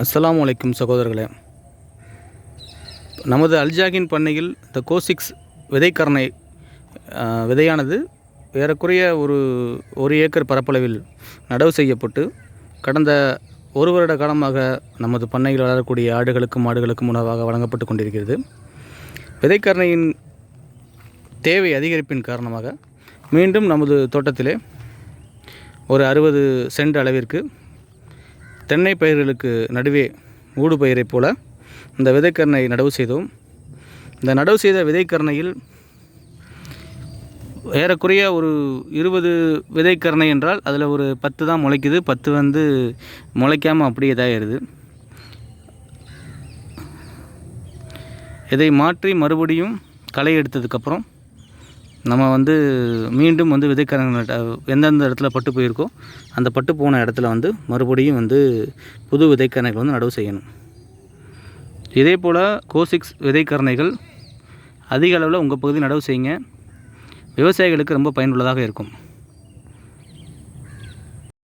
அஸ்லாம் வலைக்கும் சகோதரர்களே. நமது அல்ஜாகின் பண்ணையில் இந்த கோசிக்ஸ் விதைக்கரணை விதையானது ஏறக்குறைய ஒரு ஒரு ஏக்கர் பரப்பளவில் நடவு செய்யப்பட்டு கடந்த ஒரு வருட காலமாக நமது பண்ணையில் வளரக்கூடிய ஆடுகளுக்கும் மாடுகளுக்கும் உணவாக வழங்கப்பட்டு கொண்டிருக்கிறது. விதைக்கரணையின் தேவை அதிகரிப்பின் காரணமாக மீண்டும் நமது தோட்டத்திலே ஒரு அறுபது சென்ட் அளவிற்கு தென்னை பயிர்களுக்கு நடுவே ஊடு பயிரைப் போல இந்த விதைக்கரணை நடவு செய்தோம். இந்த நடவு செய்த விதைக்கரணையில் ஏறக்குறைய ஒரு இருபது விதைக்கரணை என்றால் அதில் ஒரு பத்து தான் முளைக்குது. பத்து வந்து முளைக்காமல் அப்படியே இதாகிடுது இதை மாற்றி மறுபடியும் களை எடுத்ததுக்கப்புறம் நம்ம வந்து மீண்டும் வந்து விதைக்கரணை எந்தெந்த இடத்துல பட்டு போயிருக்கோ அந்த பட்டு போன இடத்துல வந்து மறுபடியும் வந்து புது விதைக்கரணைகள் வந்து நடவு செய்யணும். இதே போல் கோசிக்ஸ் விதைக்கரணைகள் அதிக அளவில் உங்கள் பகுதி நடவு செய்யுங்க. விவசாயிகளுக்கு ரொம்ப பயனுள்ளதாக இருக்கும்.